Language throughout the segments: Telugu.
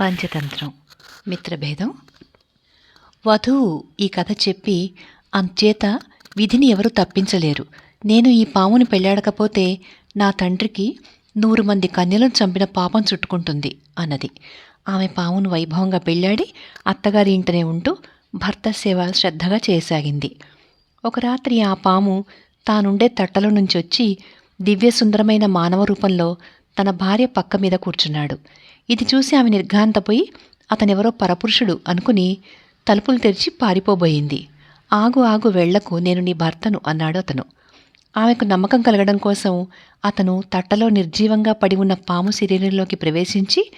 పంచతంత్రం. మిత్రభేదం. వధువు ఈ కథ చెప్పి అంచేత విధిని ఎవరు తప్పించలేరు. నేను ఈ పాముని పెళ్ళాడకపోతే నా తండ్రికి నూరు మంది కన్యలను చంపిన పాపం చుట్టుకుంటుంది అన్నది. ఆమె పామును వైభవంగా పెళ్ళాడి అత్తగారి ఇంటనే ఉంటూ భర్త సేవ శ్రద్ధగా చేయసాగింది. ఒక రాత్రి ఆ పాము తానుండే తట్టలో నుంచి వచ్చి దివ్య సుందరమైన మానవ రూపంలో తన భార్య పక్క మీద కూర్చున్నాడు. ఇది చూసి ఆమె నిర్ఘాంతపోయి అతనెవరో పరపురుషుడు అనుకుని తలుపులు తెరిచి పారిపోబోయింది. ఆగు ఆగు వెళ్ళకు నేను నీ భర్తను అన్నాడు అతను. ఆమెకు నమ్మకం కలగడం కోసం అతను తట్టలో నిర్జీవంగా పడి ఉన్న పాము శరీరంలోకి ప్రవేశించి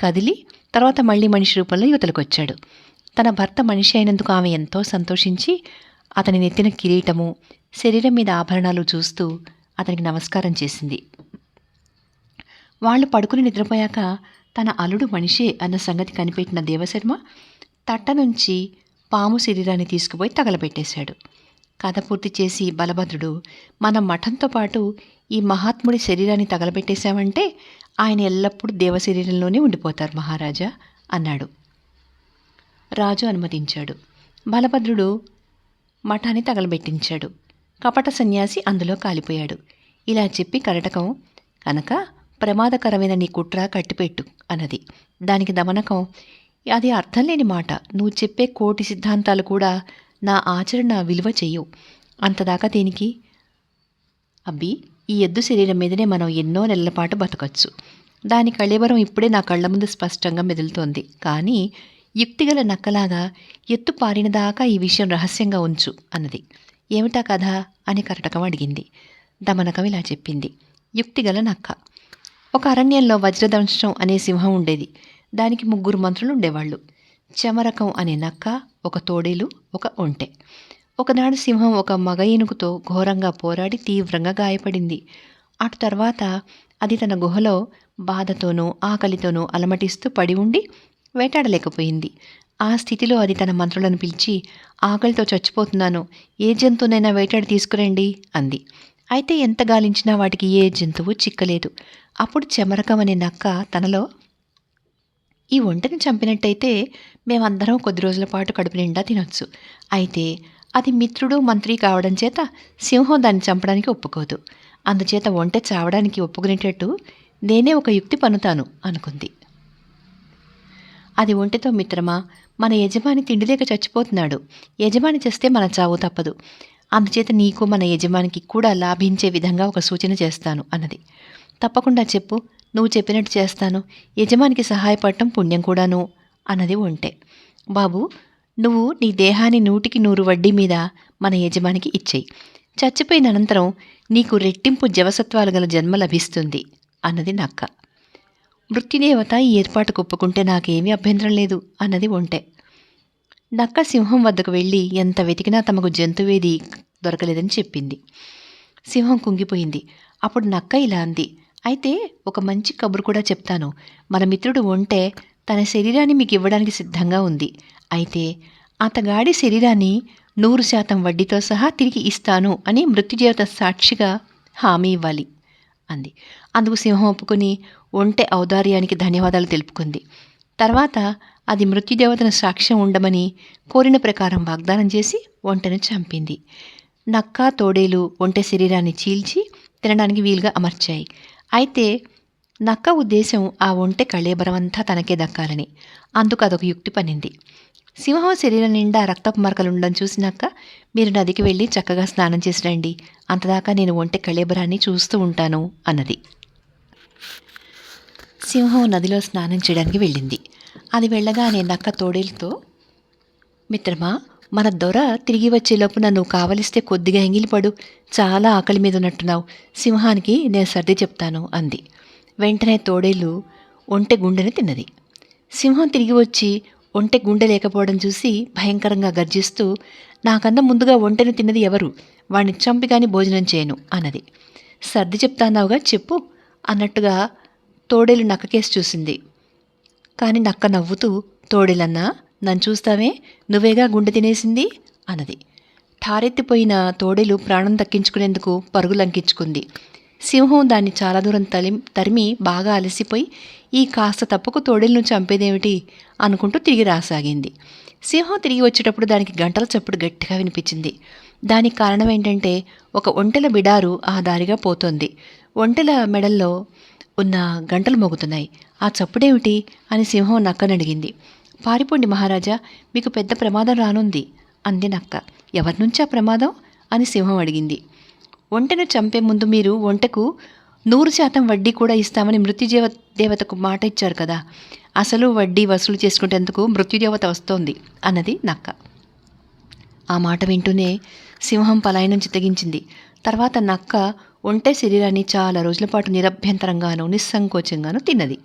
కదిలి తర్వాత మళ్ళీ మనిషి రూపంలో యువతలకొచ్చాడు. తన భర్త మనిషి అయినందుకు ఆమె ఎంతో సంతోషించి అతని నెత్తిన కిరీటము శరీరం మీద ఆభరణాలు చూస్తూ అతనికి నమస్కారం చేసింది. వాళ్ళు పడుకుని నిద్రపోయాక తన అల్లుడు మనిషే అన్న సంగతి కనిపెట్టిన దేవశర్మ తట్ట నుంచి పాము శరీరాన్ని తీసుకుపోయి తగలబెట్టేశాడు. కథ పూర్తి చేసి బలభద్రుడు మన మఠంతో పాటు ఈ మహాత్ముడి శరీరాన్ని తగలబెట్టేశామంటే ఆయన ఎల్లప్పుడూ దేవ శరీరంలోనే ఉండిపోతారు మహారాజా అన్నాడు. రాజు అనుమతించాడు. బలభద్రుడు మఠాన్ని తగలబెట్టించాడు. కపట సన్యాసి అందులో కాలిపోయాడు. ఇలా చెప్పి కరటకం కనుక ప్రమాదకరమైన నీ కుట్ర కట్టిపెట్టు అన్నది. దానికి దమనకం అది అర్థం లేని మాట. నువ్వు చెప్పే కోటి సిద్ధాంతాలు కూడా నా ఆచరణ విలువ చెయ్యవు అంతదాకా దీనికి? అబ్బి ఈ ఎద్దు శరీరం మీదనే మనం ఎన్నో నెలల పాటు బతకచ్చు. దాని కళేబరం ఇప్పుడే నా కళ్ళ ముందు స్పష్టంగా మెదులుతోంది. కానీ యుక్తిగల నక్కలాగా ఎత్తు పారినదాకా ఈ విషయం రహస్యంగా ఉంచు అన్నది. ఏమిటా కథ? అని కరటకం అడిగింది. దమనకం ఇలా చెప్పింది. యుక్తిగల నక్క. ఒక అరణ్యంలో వజ్రదంశం అనే సింహం ఉండేది. దానికి ముగ్గురు మంత్రులు ఉండేవాళ్ళు. చమరకం అనే నక్క ఒక తోడేలు ఒక ఒంటె. ఒకనాడు సింహం ఒక మగ ఏనుగుతో ఘోరంగా పోరాడి తీవ్రంగా గాయపడింది. అటు తర్వాత అది తన గుహలో బాధతోనూ ఆకలితోనూ అలమటిస్తూ పడి ఉండి వేటాడలేకపోయింది. ఆ స్థితిలో అది తన మంత్రులను పిలిచి ఆకలితో చచ్చిపోతున్నాను. ఏ జంతువునైనా వేటాడి తీసుకురండి అంది. అయితే ఎంత గాలించినా వాటికి ఏ జంతువు చిక్కలేదు. అప్పుడు చెమరకం అనే నక్క తనలో ఈ ఒంటని చంపినట్టయితే మేమందరం కొద్ది రోజుల పాటు కడుపు నిండా తినొచ్చు. అయితే అది మిత్రుడు మంత్రి కావడం చేత సింహం దాన్ని చంపడానికి ఒప్పుకోదు. అందుచేత ఒంటె చావడానికి ఒప్పుకునేటట్టు నేనే ఒక యుక్తి పన్నుతాను అనుకుంది. అది ఒంటెతో మిత్రమా? మన యజమాని తిండి లేక చచ్చిపోతున్నాడు. యజమాని చేస్తే మన చావు తప్పదు. అందుచేత నీకు మన యజమానికి కూడా లాభించే విధంగా ఒక సూచన చేస్తాను అన్నది. తప్పకుండా చెప్పు. నువ్వు చెప్పినట్టు చేస్తాను. యజమానికి సహాయపడటం పుణ్యం కూడాను అన్నది ఒంటె. బాబు నువ్వు నీ దేహాన్ని నూటికి నూరు వడ్డీ మీద మన యజమానికి ఇచ్చేయి. చచ్చిపోయిన అనంతరం నీకు రెట్టింపు జవసత్వాలు గల జన్మ లభిస్తుంది అన్నది నక్క. మృత్యుదేవత ఈ ఏర్పాటుకు ఒప్పుకుంటే నాకేమీ అభ్యంతరం లేదు అన్నది ఒంటె. నక్క సింహం వద్దకు వెళ్ళి ఎంత వెతికినా తమకు జంతువేది దొరకలేదని చెప్పింది. సింహం కుంగిపోయింది. అప్పుడు నక్క ఇలా అంది. అయితే ఒక మంచి కబురు కూడా చెప్తాను. మన మిత్రుడు ఉంటే తన శరీరాన్ని మీకు ఇవ్వడానికి సిద్ధంగా ఉంది. అయితే అతగాడి శరీరాన్ని నూరు శాతం వడ్డీతో సహా తిరిగి ఇస్తాను అని మృత్యుదేవత సాక్షిగా హామీ ఇవ్వాలి అంది. అందుకు సింహం ఒప్పుకొని ఒంటె ఔదార్యానికి ధన్యవాదాలు తెలుపుకుంది. తర్వాత అది మృత్యుదేవతను సాక్ష్యం ఉండమని కోరిన ప్రకారం వాగ్దానం చేసి ఒంటెను చంపింది. నక్క తోడేలు ఒంటె శరీరాన్ని చీల్చి తినడానికి వీలుగా అమర్చాయి. అయితే నక్క ఉద్దేశం ఆ ఒంటె కళేబరమంతా తనకే దక్కాలని. అందుకు అదొక యుక్తి పనింది సింహం శరీరం నిండా రక్తపు మరకలుండడం చూసినాక మీరు నదికి వెళ్ళి చక్కగా స్నానం చేసి రండి అంతదాకా నేను ఒంటె కళేబరాన్ని చూస్తూ ఉంటాను అన్నది. సింహం నదిలో స్నానం చేయడానికి వెళ్ళింది. అది వెళ్ళగానే నక్క తోడేలతో మిత్రమా మన దొర తిరిగి వచ్చేలోపు నన్ను కావలిస్తే కొద్దిగా ఎంగిలిపడు. చాలా ఆకలి మీద ఉన్నట్టున్నావు. సింహానికి నేను సర్ది చెప్తాను అంది. వెంటనే తోడేలు ఒంటె గుండెని తిన్నది. సింహం తిరిగి వచ్చి ఒంటె గుండె లేకపోవడం చూసి భయంకరంగా గర్జిస్తూ నాకన్నా ముందుగా ఒంటెను తిన్నది ఎవరు? వాణ్ణి చంపి కానీ భోజనం చేయను అన్నది. సర్ది చెప్తాన్నావుగా చెప్పు అన్నట్టుగా తోడేలు నక్కకేసి చూసింది. కానీ నక్క నవ్వుతూ తోడేలన్నా నన్ను చూస్తావే? నువ్వేగా గుండె తినేసింది? అన్నది. ఠారెత్తిపోయిన తోడేలు ప్రాణం దక్కించుకునేందుకు పరుగులంకించుకుంది సింహం దాన్ని చాలా దూరం తలి తరిమి బాగా అలసిపోయి ఈ కాస్త తప్పకు తోడేలను చంపేదేమిటి? అనుకుంటూ తిరిగి రాసాగింది. సింహం తిరిగి వచ్చేటప్పుడు దానికి గంటల చప్పుడు గట్టిగా వినిపించింది. దానికి కారణం ఏంటంటే ఒక ఒంటెల బిడారు ఆ దారిగా పోతోంది. ఒంటెల మెడల్లో ఉన్న గంటలు మోగుతున్నాయి. ఆ చప్పుడేమిటి? అని సింహం నక్కనడిగింది. పారిపోండి మహారాజా మీకు పెద్ద ప్రమాదం రానుంది అంది నక్క ఎవరి నుంచి ఆ ప్రమాదం? అని సింహం అడిగింది. ఒంటను చంపే ముందు మీరు ఒంటకు నూరు శాతం వడ్డీ కూడా ఇస్తామని మృత్యుదేవ దేవతకు మాట ఇచ్చారు కదా. అసలు వడ్డీ వసూలు చేసుకునేందుకు మృత్యుదేవత వస్తోంది అన్నది నక్క. ఆ మాట వింటూనే సింహం పలాయనం చిత్తగించింది తర్వాత నక్క ఒంటె శరీరాన్ని చాలా రోజుల పాటు నిరభ్యంతరంగానూ నిస్సంకోచంగానూ తిన్నది.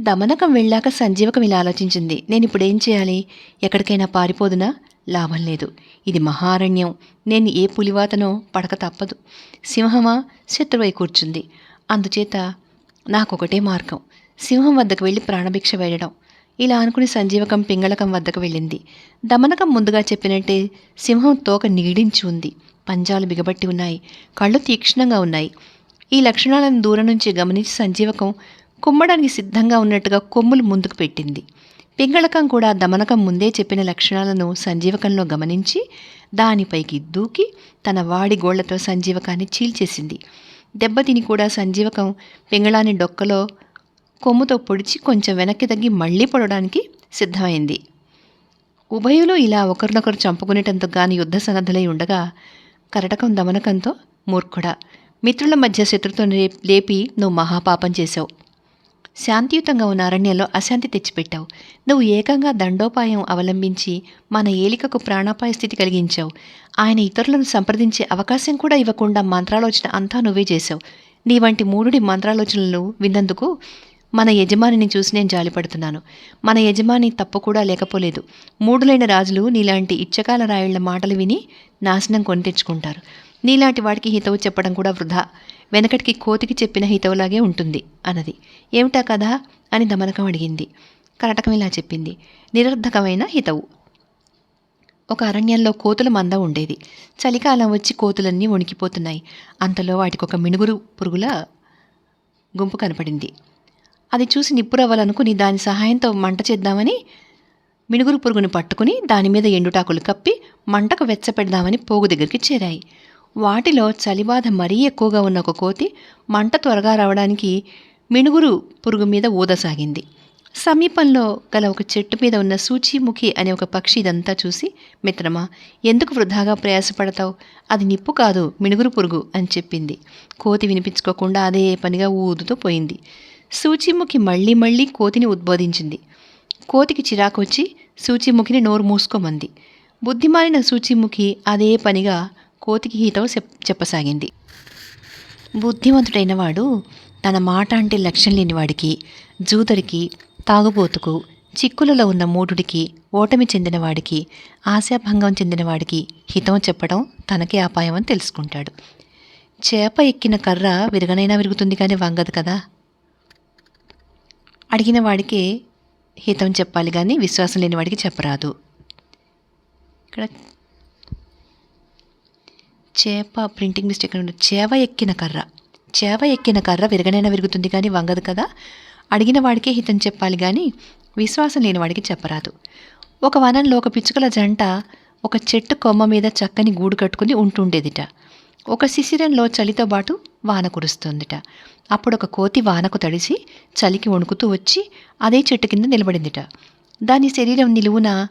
దమనకం వెళ్ళాక సంజీవకం ఇలా ఆలోచించింది. నేను ఇప్పుడు ఏం చేయాలి? ఎక్కడికైనా పారిపోదునా? లాభం లేదు. ఇది మహారణ్యం. నేను ఏ పులివాతనో పడక తప్పదు. సింహమా? శత్రువై కూర్చుంది. అందుచేత నాకొకటే మార్గం. సింహం వద్దకు వెళ్ళి ప్రాణభిక్ష వేయడం. ఇలా అనుకుని సంజీవకం పింగళకం వద్దకు వెళ్ళింది. దమనకం ముందుగా చెప్పినట్టే సింహం తోక నీడించి ఉంది. పంజాలు బిగబట్టి ఉన్నాయి. కళ్ళు తీక్షణంగా ఉన్నాయి. ఈ లక్షణాలను దూరం నుంచి గమనించి సంజీవకం కుమ్మడానికి సిద్ధంగా ఉన్నట్టుగా కొమ్ములు ముందుకు పెట్టింది. పింగళకం కూడా దమనకం ముందే చెప్పిన లక్షణాలను సంజీవకంలో గమనించి దానిపైకి దూకి తన వాడి గోళ్ళతో సంజీవకాన్ని చీల్చేసింది. దెబ్బతిని కూడా సంజీవకం పింగళాన్ని డొక్కలో కొమ్ముతో పొడిచి కొంచెం వెనక్కి తగ్గి మళ్ళీ పొడవడానికి సిద్ధమైంది. ఉభయులు ఇలా ఒకరినొకరు చంపుకునేటందుకు గాని యుద్ధ సన్నద్ధులై ఉండగా కరటకం దమనకంతో మూర్ఖుడా మిత్రుల మధ్య శత్రుత్వం లేపి నువ్వు మహాపాపం చేశావు. శాంతియుతంగా ఉన్న అరణ్యంలో అశాంతి తెచ్చిపెట్టావు. నువ్వు ఏకంగా దండోపాయం అవలంబించి మన ఏలికకు ప్రాణాపాయ స్థితి కలిగించావు. ఆయన ఇతరులను సంప్రదించే అవకాశం కూడా ఇవ్వకుండా మంత్రాలోచన అంతా నువ్వే చేశావు. నీ వంటి మూడుడి మంత్రాలోచనలు విన్నందుకు మన యజమానిని చూసి నేను జాలిపడుతున్నాను. మన యజమాని తప్పు కూడా లేకపోలేదు. మూడులైన రాజులు నీలాంటి ఇచ్చకాల రాయుళ్ళ మాటలు విని నాశనం కొని తెచ్చుకుంటారు. నీలాంటి వాడికి హితవు చెప్పడం కూడా వృధా. వెనకటికి కోతికి చెప్పిన హితవులాగే ఉంటుంది అన్నది. ఏమిటా కదా అని దమనకం అడిగింది. కరటకం ఇలా చెప్పింది. నిరర్ధకమైన హితవు. ఒక అరణ్యంలో కోతుల మంద ఉండేది. చలికాలం వచ్చి కోతులన్నీ వణికిపోతున్నాయి. అంతలో వాటికి ఒక మినుగురు పురుగుల గుంపు కనపడింది. అది చూసి నిప్పురవ్వాలనుకుని దాని సహాయంతో మంట చేద్దామని మినుగురు పురుగును పట్టుకుని దాని మీద ఎండుటాకులు కప్పి మంటకు వెచ్చపెడదామని పోగు దగ్గరికి చేరాయి. వాటిలో చలిబాధ మరీ ఎక్కువగా ఉన్న ఒక కోతి మంట త్వరగా రావడానికి మినుగురు పురుగు మీద ఊదసాగింది. సమీపంలో గల ఒక చెట్టు మీద ఉన్న సూచీముఖి అనే ఒక పక్షి ఇదంతా చూసి మిత్రమా ఎందుకు వృధాగా ప్రయాసపడతావు? అది నిప్పు కాదు మినుగురు పురుగు అని చెప్పింది. కోతి వినిపించుకోకుండా అదే పనిగా ఊదుతూ పోయింది. సూచీముఖి మళ్ళీ మళ్ళీ కోతిని ఉద్బోధించింది. కోతికి చిరాకొచ్చి సూచిముఖిని నోరు మూసుకోమంది. బుద్ధిమాలిన సూచిముఖి అదే పనిగా కోతికి హితవు చెప్ చెప్పసాగింది. బుద్ధిమంతుడైన వాడు తన మాట అంటే లక్ష్యం లేనివాడికి జూదరికి తాగుబోతుకు చిక్కులలో ఉన్న మూఢుడికి ఓటమి చెందినవాడికి ఆశాభంగం చెందినవాడికి హితం చెప్పడం తనకే అపాయం అని తెలుసుకుంటాడు. చేప ఎక్కిన కర్ర విరగనైనా విరుగుతుంది కానీ వంగదు కదా? అడిగిన వాడికే హితం చెప్పాలి కానీ విశ్వాసం లేని వాడికి చెప్పరాదు. ఇక్కడ చేప ప్రింటింగ్ మిస్టేక్ అని చేవ ఎక్కిన కర్ర. చేవ ఎక్కిన కర్ర విరగనైనా విరుగుతుంది కానీ వంగదు కదా? అడిగిన వాడికే హితం చెప్పాలి కానీ విశ్వాసం లేని వాడికి చెప్పరాదు. ఒక వనంలో ఒక పిచ్చుకల జంట ఒక చెట్టు కొమ్మ మీద చక్కని గూడు కట్టుకుని ఉంటుండేదిట. ఒక శిశిరంలో చలితో పాటు వాన కురుస్తుందిట. అప్పుడు ఒక కోతి వానకు తడిసి చలికి వణుకుతూ వచ్చి అదే చెట్టు కింద నిలబడిందిట. దాని శరీరం నిలువున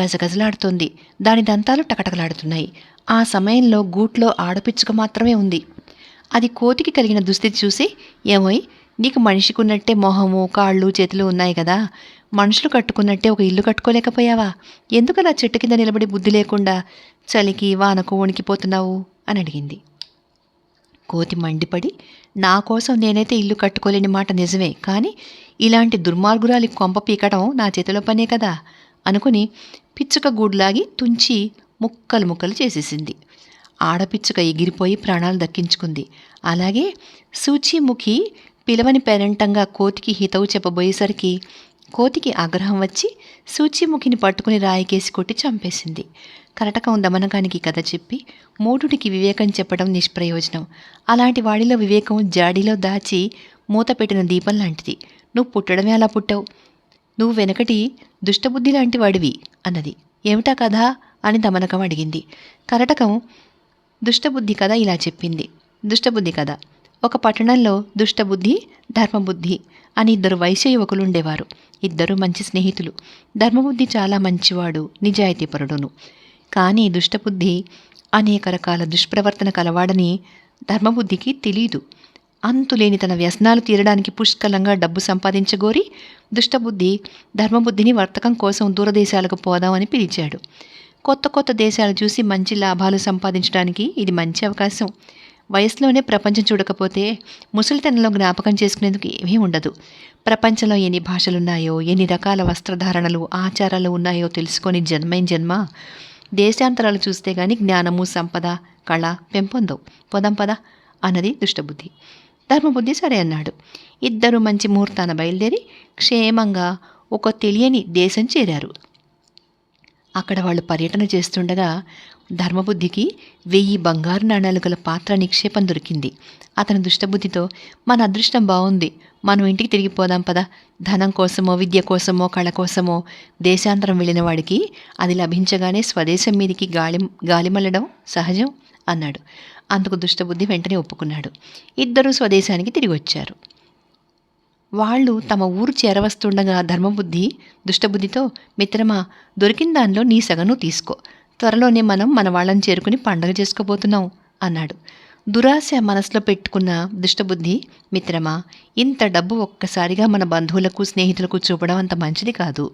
గజగజలాడుతోంది. దాని దంతాలు టకటకలాడుతున్నాయి. ఆ సమయంలో గూట్లో ఆడపిచ్చుక మాత్రమే ఉంది. అది కోతికి కలిగిన దుస్థితి చూసి ఏమోయ్ నీకు మనిషికున్నట్టే మొహము కాళ్ళు చేతులు ఉన్నాయి కదా. మనుషులు కట్టుకున్నట్టే ఒక ఇల్లు కట్టుకోలేకపోయావా? ఎందుకలా చెట్టు కింద నిలబడి బుద్ధి లేకుండా చలికి వానకు వణికిపోతున్నావు? అని అడిగింది. కోతి మండిపడి నా కోసం నేనైతే ఇల్లు కట్టుకోలేని మాట నిజమే కానీ ఇలాంటి దుర్మార్గురాలి కొంప పీకడం నా చేతిలో పనే కదా. అనుకుని పిచ్చుక గూడ్లాగి తుంచి ముక్కలు ముక్కలు చేసేసింది. ఆడపిచ్చుక ఎగిరిపోయి ప్రాణాలు దక్కించుకుంది. అలాగే సూచీముఖి పిలవని పేరంటంగా కోతికి హితవు చెప్పబోయేసరికి కోతికి ఆగ్రహం వచ్చి సూచీముఖిని పట్టుకుని రాయికేసి కొట్టి చంపేసింది. కరటకం దమనకానికి కథ చెప్పి మూఢుడికి వివేకం చెప్పడం నిష్ప్రయోజనం. అలాంటి వాడిలో వివేకం జాడీలో దాచి మూత పెట్టిన దీపం లాంటిది. నువ్వు పుట్టడమే అలా పుట్టావు. నువ్వు వెనకటి దుష్టబుద్ధి లాంటి వాడివి అన్నది. ఏమిటా కథ? అని దమనకం అడిగింది. కరటకం దుష్టబుద్ధి కథ ఇలా చెప్పింది. దుష్టబుద్ధి కథ. ఒక పట్టణంలో దుష్టబుద్ధి ధర్మబుద్ధి అని ఇద్దరు వయసు యువకులు ఉండేవారు. ఇద్దరు మంచి స్నేహితులు. ధర్మబుద్ధి చాలా మంచివాడు నిజాయితీపరుడును కానీ దుష్టబుద్ధి అనేక రకాల దుష్ప్రవర్తన కలవాడని ధర్మబుద్ధికి తెలియదు అంతులేని తన వ్యసనాలు తీరడానికి పుష్కలంగా డబ్బు సంపాదించగోరి దుష్టబుద్ధి ధర్మబుద్ధిని వర్తకం కోసం దూరదేశాలకు పోదామని పిలిచాడు. కొత్త కొత్త దేశాలు చూసి మంచి లాభాలు సంపాదించడానికి ఇది మంచి అవకాశం. వయసులోనే ప్రపంచం చూడకపోతే ముసలితనంలో జ్ఞాపకం చేసుకునేందుకు ఏమీ ఉండదు. ప్రపంచంలో ఎన్ని భాషలున్నాయో ఎన్ని రకాల వస్త్రధారణలు ఆచారాలు ఉన్నాయో తెలుసుకొని జన్మైన జన్మ. దేశాంతరాలు చూస్తే గాని జ్ఞానము సంపద కళ పెంపొందవు పొదం పద అన్నది దుష్టబుద్ధి. ధర్మబుద్ధి సరే అన్నాడు. ఇద్దరు మంచి ముహూర్తాన బయలుదేరి క్షేమంగా ఒక తెలియని దేశం చేరారు. అక్కడ వాళ్ళు పర్యటన చేస్తుండగా ధర్మబుద్ధికి వెయ్యి బంగారు నాణాలు గల పాత్ర నిక్షేపం దొరికింది. అతని దుష్టబుద్ధితో మన అదృష్టం బాగుంది మనం ఇంటికి తిరిగిపోదాం పదా. ధనం కోసమో విద్య కోసమో కళ కోసమో దేశాంతరం వెళ్ళిన వాడికి అది లభించగానే స్వదేశం మీదికి గాలి గాలిమల్లడం సహజం అన్నాడు. అందుకు దుష్టబుద్ధి వెంటనే ఒప్పుకున్నాడు. ఇద్దరూ స్వదేశానికి తిరిగి వచ్చారు వాళ్ళు తమ ఊరు చేరవస్తుండగా ధర్మబుద్ధి దుష్టబుద్ధితో మిత్రమా దొరికిన దానిలో నీ సగను తీసుకో. త్వరలోనే మనం మన వాళ్ళని చేరుకుని పండగ చేసుకోబోతున్నాం అన్నాడు. దురాశ మనసులో పెట్టుకున్న దుష్టబుద్ధి మిత్రమా ఇంత డబ్బు ఒక్కసారిగా మన బంధువులకు స్నేహితులకు చూపడం అంత మంచిది కాదు.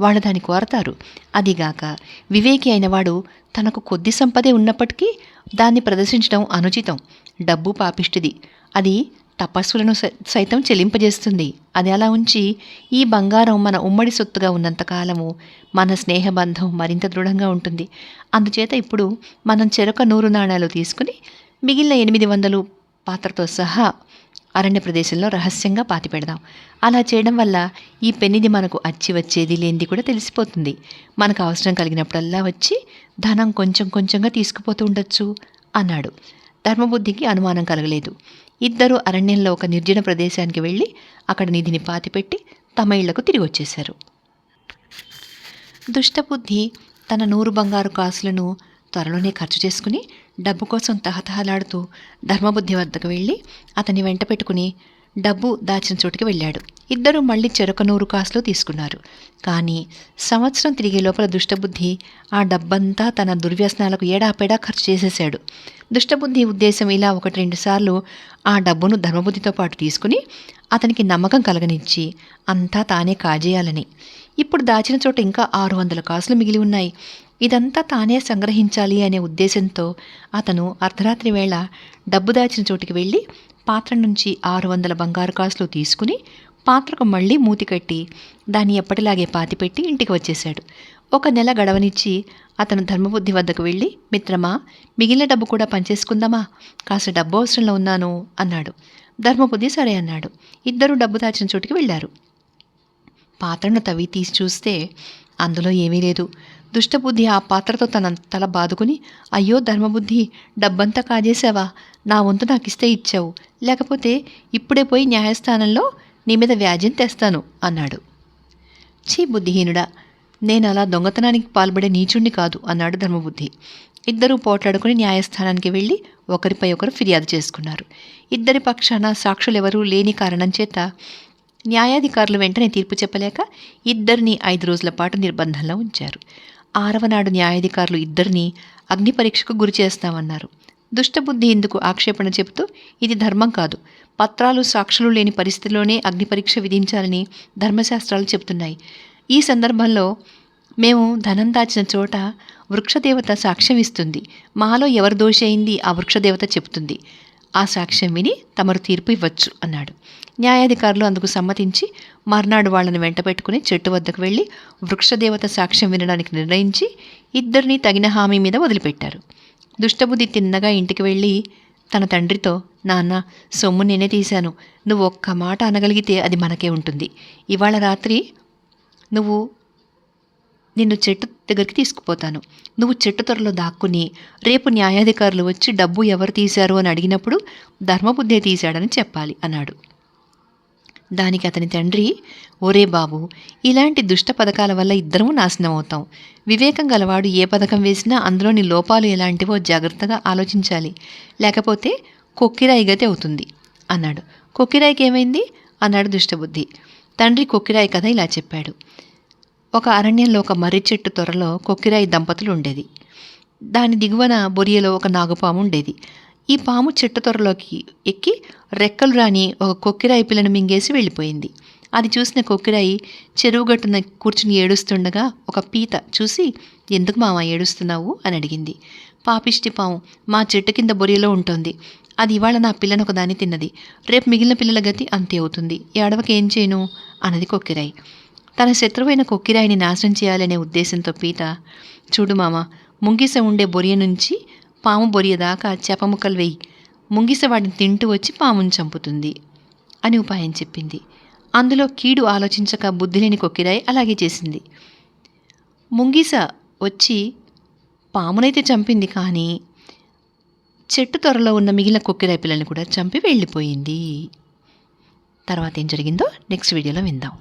వాళ్ళు దాన్ని కోరతారు. అదిగాక వివేకి అయినవాడు తనకు కొద్ది సంపదే ఉన్నప్పటికీ దాన్ని ప్రదర్శించడం అనుచితం. డబ్బు పాపిష్టిది. అది తపస్సులను సై- సైతం చెలింపజేస్తుంది. అది అలా ఉంచి ఈ బంగారం మన ఉమ్మడి సొత్తుగా ఉన్నంతకాలము మన స్నేహబంధం మరింత దృఢంగా ఉంటుంది. అందుచేత ఇప్పుడు మనం చెరొక నూరు నాణాలు తీసుకుని మిగిలిన ఎనిమిది వందలు పాత్రతో సహా అరణ్య ప్రదేశంలో రహస్యంగా పాతి పెడదాం. అలా చేయడం వల్ల ఈ పెన్నిది మనకు అచ్చి వచ్చేది లేనిది కూడా తెలిసిపోతుంది. మనకు అవసరం కలిగినప్పుడల్లా వచ్చి ధనం కొంచెం కొంచెంగా తీసుకుపోతూ ఉండొచ్చు అన్నాడు. ధర్మబుద్ధికి అనుమానం కలగలేదు. ఇద్దరు అరణ్యంలో ఒక నిర్జన ప్రదేశానికి వెళ్ళి అక్కడ నిధిని పాతిపెట్టి తమ ఇళ్ళకు తిరిగి వచ్చేశారు. దుష్టబుద్ధి తన నూరు బంగారు కాసులను త్వరలోనే ఖర్చు చేసుకుని డబ్బు కోసం తహతహలాడుతూ ధర్మబుద్ధి వద్దకు వెళ్ళి అతని వెంట పెట్టుకుని డబ్బు దాచిన చోటుకి వెళ్ళాడు. ఇద్దరూ మళ్ళీ చెరొక నూరు కాసులు తీసుకున్నారు. కానీ సంవత్సరం తిరిగే లోపల దుష్టబుద్ధి ఆ డబ్బంతా తన దుర్వ్యసనాలకు ఏడాపేడా ఖర్చు చేసేశాడు. దుష్టబుద్ధి ఉద్దేశం ఇలా ఒకటి రెండు సార్లు ఆ డబ్బును ధర్మబుద్ధితో పాటు తీసుకుని అతనికి నమ్మకం కలగనిచ్చి అంతా తానే కాజేయాలని. ఇప్పుడు దాచిన చోట ఇంకా ఆరు వందల కాసులు మిగిలి ఉన్నాయి. ఇదంతా తానే సంగ్రహించాలి అనే ఉద్దేశంతో అతను అర్ధరాత్రి వేళ డబ్బు దాచిన చోటికి వెళ్ళి పాత్ర నుంచి ఆరు వందల బంగారు కాసులు తీసుకుని పాత్రకు మళ్ళీ మూతి కట్టి దాన్ని ఎప్పటిలాగే పాతిపెట్టి ఇంటికి వచ్చేశాడు. ఒక నెల గడవనిచ్చి అతను ధర్మబుద్ధి వద్దకు వెళ్ళి మిత్రమా మిగిలిన డబ్బు కూడా పనిచేసుకుందామా? కాస్త డబ్బు అవసరంలో ఉన్నాను అన్నాడు. ధర్మబుద్ధి సరే అన్నాడు. ఇద్దరూ డబ్బు దాచిన చోటికి వెళ్ళారు. పాత్రను తవ్వి తీసి చూస్తే అందులో ఏమీ లేదు. దుష్టబుద్ధి ఆ పాత్రతో తన తల బాదుకుని అయ్యో ధర్మబుద్ధి డబ్బంతా కాజేశావా? నా వంతు నాకు ఇస్తే ఇచ్చావు. లేకపోతే ఇప్పుడే పోయి న్యాయస్థానంలో నీ మీద వ్యాజ్యం తెస్తాను అన్నాడు. ఛీ బుద్ధిహీనుడా నేను అలా దొంగతనానికి పాల్పడే నీచుణ్ణి కాదు అన్నాడు ధర్మబుద్ధి. ఇద్దరూ పోట్లాడుకుని న్యాయస్థానానికి వెళ్ళి ఒకరిపై ఒకరు ఫిర్యాదు చేసుకున్నారు. ఇద్దరి పక్షాన సాక్షులెవరూ లేని కారణం చేత న్యాయాధికారులు వెంటనే తీర్పు చెప్పలేక ఇద్దరిని ఐదు రోజుల పాటు నిర్బంధంలో ఉంచారు. ఆరవనాడు న్యాయాధికారులు ఇద్దరిని అగ్ని పరీక్షకు గురి చేస్తామన్నారు. దుష్టబుద్ధి ఇందుకు ఆక్షేపణ చెబుతూ ఇది ధర్మం కాదు. పత్రాలు సాక్షులు లేని పరిస్థితిలోనే అగ్నిపరీక్ష విధించాలని ధర్మశాస్త్రాలు చెబుతున్నాయి. ఈ సందర్భంలో మేము ధనం దాచిన చోట వృక్షదేవత సాక్ష్యం ఇస్తుంది. మాలో ఎవరు దోషి అయింది? ఆ వృక్షదేవత చెబుతుంది. ఆ సాక్ష్యం విని తమరు తీర్పు ఇవ్వచ్చు అన్నాడు. న్యాయాధికారులు అందుకు సమ్మతించి మర్నాడు వాళ్ళని వెంటబెట్టుకుని చెట్టు వద్దకు వెళ్ళి వృక్షదేవత సాక్ష్యం వినడానికి నిర్ణయించి ఇద్దరిని తగిన హామీ మీద వదిలిపెట్టారు. దుష్టబుద్ధి తిన్నగా ఇంటికి వెళ్ళి తన తండ్రితో నాన్న సొమ్ము నేనే తీశాను. నువ్వు ఒక్క మాట అనగలిగితే అది మనకే ఉంటుంది. ఇవాళ రాత్రి నువ్వు నిన్ను చెట్టు దగ్గరికి తీసుకుపోతాను. నువ్వు చెట్టు త్వరలో దాక్కుని రేపు న్యాయాధికారులు వచ్చి డబ్బు ఎవరు తీశారు అని అడిగినప్పుడు ధర్మబుద్ధే తీశాడని చెప్పాలి అన్నాడు. దానికి అతని తండ్రి ఒరే బాబు ఇలాంటి దుష్ట పథకాల వల్ల ఇద్దరము నాశనం అవుతాం. వివేకం గలవాడు ఏ పథకం వేసినా అందులోని లోపాలు ఎలాంటివో జాగ్రత్తగా ఆలోచించాలి. లేకపోతే కొక్కిరాయి గతి అవుతుంది అన్నాడు. కొక్కిరాయికి ఏమైంది అన్నాడు దుష్టబుద్ధి. తండ్రి కొక్కిరాయి కథ ఇలా చెప్పాడు. ఒక అరణ్యంలో ఒక మర్రి చెట్టు త్వరలో కొక్కిరాయి దంపతులు ఉండేది. దాని దిగువన బొరియలో ఒక నాగుపాము ఉండేది. ఈ పాము చెట్టు త్వరలోకి ఎక్కి రెక్కలు రాని ఒక కొక్కిరాయి పిల్లను మింగేసి వెళ్ళిపోయింది. అది చూసిన కొక్కిరాయి చెరువు గట్టున కూర్చుని ఏడుస్తుండగా ఒక పీత చూసి ఎందుకు మామ ఏడుస్తున్నావు? అని అడిగింది. పాపిష్టి పాము మా చెట్టు కింద బొరియలో ఉంటుంది. అది ఇవాళ నా పిల్లను ఒకదాన్ని తిన్నది. రేపు మిగిలిన పిల్లల గతి అంతే అవుతుంది. ఏడవకి ఏం చేయను? అన్నది కొక్కిరాయి. తన శత్రువైన కొక్కిరాయిని నాశనం చేయాలనే ఉద్దేశంతో పీత చూడు మామ ముంగిస ఉండే బొరియ నుంచి పాము బొరియ దాకా చేపముక్కలు వేయి. ముంగిస వాటిని తింటూ వచ్చి పాముని చంపుతుంది అని ఉపాయం చెప్పింది. అందులో కీడు ఆలోచించక బుద్ధిలేని కొక్కిరాయి అలాగే చేసింది. ముంగిస వచ్చి పామునైతే చంపింది కానీ చెట్టు త్వరలో ఉన్న మిగిలిన కొక్కిరాయి పిల్లల్ని కూడా చంపి వెళ్ళిపోయింది. తర్వాత ఏం జరిగిందో నెక్స్ట్ వీడియోలో విందాం.